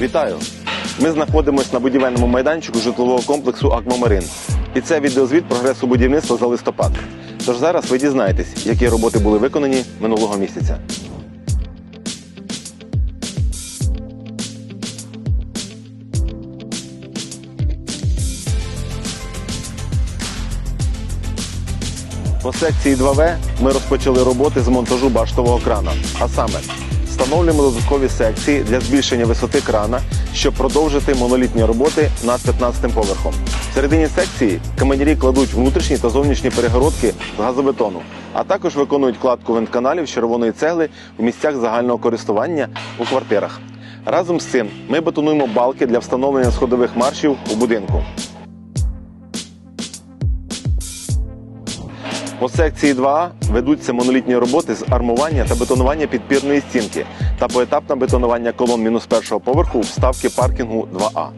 Вітаю! Ми знаходимося на будівельному майданчику житлового комплексу Аквамарин. І це відеозвіт прогресу будівництва за листопад. Тож зараз ви дізнаєтесь, які роботи були виконані минулого місяця. По секції 2В ми розпочали роботи з монтажу баштового крана. А саме, встановлюємо додаткові секції для збільшення висоти крана, щоб продовжити монолітні роботи над 15 поверхом. В середині секції каменярі кладуть внутрішні та зовнішні перегородки з газобетону, а також виконують кладку вентканалів червоної цегли в місцях загального користування у квартирах. Разом з цим ми бетонуємо балки для встановлення сходових маршів у будинку. По секції 2 ведуться монолітні роботи з армування та бетонування підпірної стінки та поетапне бетонування колон мінус першого поверху вставки паркінгу 2А.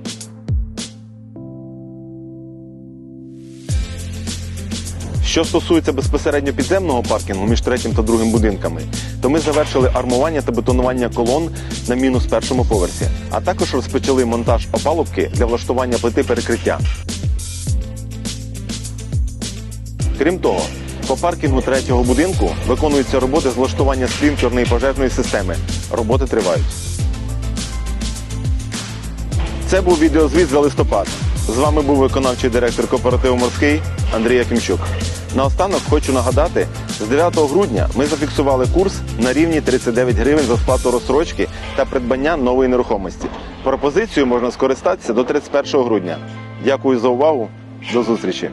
Що стосується безпосередньо підземного паркінгу між третім та другим будинками, то ми завершили армування та бетонування колон на мінус першому поверсі, а також розпочали монтаж опалубки для влаштування плити перекриття. Крім того, по паркінгу третього будинку виконуються роботи з влаштування сплінкерної пожежної системи. Роботи тривають. Це був відеозвіт за листопад. З вами був виконавчий директор кооперативу Морський Андрій Якимчук. Наостанок хочу нагадати, з 9 грудня ми зафіксували курс на рівні 39 гривень за сплату розсрочки та придбання нової нерухомості. Пропозицію можна скористатися до 31 грудня. Дякую за увагу. До зустрічі.